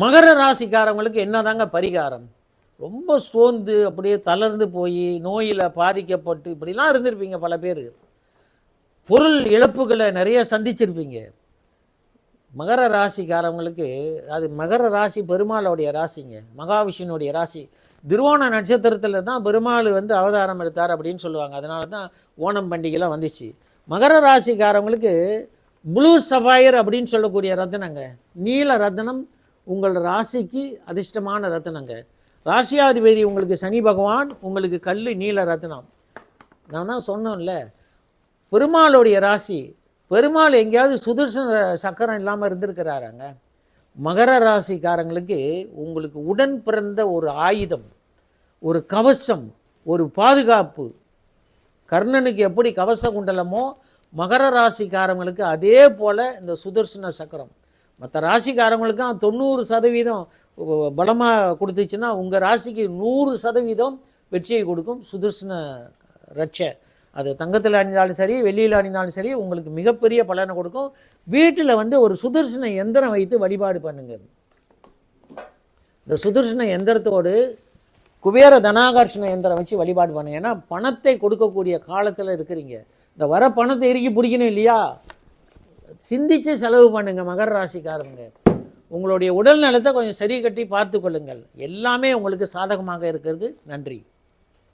மகர ராசிக்காரவங்களுக்கு என்னதாங்க பரிகாரம்? ரொம்ப சோர்ந்து அப்படியே தளர்ந்து போய் நோயில் பாதிக்கப்பட்டு இப்படிலாம் இருந்திருப்பீங்க பல பேர். பொருள் இழப்புகளை நிறைய சந்திச்சிருப்பீங்க. மகர ராசிக்காரவங்களுக்கு அது மகர ராசி பெருமாளுடைய ராசிங்க. மகாவிஷ்ணுடைய ராசி. திருவோண நட்சத்திரத்தில் தான் பெருமாள் வந்து அவதாரம் எடுத்தார் அப்படின்னு சொல்லுவாங்க. அதனால தான் ஓணம் பண்டிகைலாம் வந்துச்சு. மகர ராசிக்காரவங்களுக்கு ப்ளூ சஃபயர் அப்படின்னு சொல்லக்கூடிய ரத்தினங்க. நீல ரத்தினம் உங்கள் ராசிக்கு அதிர்ஷ்டமான ரத்தனங்க. ராசியாதிபதி உங்களுக்கு சனி பகவான் உங்களுக்கு கல் நீல ரத்னம் நான் தான் சொன்னோம்ல பெருமாளுடைய ராசி பெருமாள் எங்கேயாவது சுதர்சன சக்கரம் இல்லாமல் இருந்திருக்கிறாராங்க. மகர ராசிக்காரங்களுக்கு உங்களுக்கு உடன் பிறந்த ஒரு ஆயுதம் ஒரு கவசம் ஒரு பாதுகாப்பு. கர்ணனுக்கு எப்படி கவச குண்டலமோ மகர ராசிக்காரங்களுக்கு அதே போல் இந்த சுதர்சன சக்கரம். மற்ற ராசிக்காரங்களுக்கும் தொண்ணூறு சதவீதம் பலமாக கொடுத்துச்சுன்னா உங்கள் ராசிக்கு நூறு சதவீதம் வெற்றியை கொடுக்கும் சுதர்சன ரட்சை. அது தங்கத்தில் அணிந்தாலும் சரி வெளியில் அணிந்தாலும் சரி உங்களுக்கு மிகப்பெரிய பலனை கொடுக்கும். வீட்டில் வந்து ஒரு சுதர்சன எந்திரம் வைத்து வழிபாடு பண்ணுங்க. இந்த சுதர்சன எந்திரத்தோடு குபேர தனாகர்ஷண எந்திரம் வச்சு வழிபாடு பண்ணுங்க. ஏன்னா பணத்தை கொடுக்கக்கூடிய காலத்தில் இருக்கிறீங்க. இந்த வர பணத்தை இறுக்கி பிடிக்கணும் இல்லையா? சிந்திச்சு செலவு பண்ணுங்க மகர ராசிக்காரங்க உங்களுடைய உடல் நலத்தை கொஞ்சம் சரி கட்டி பார்த்து கொள்ளுங்கள் எல்லாமே உங்களுக்கு சாதகமாக இருக்கிறது. நன்றி.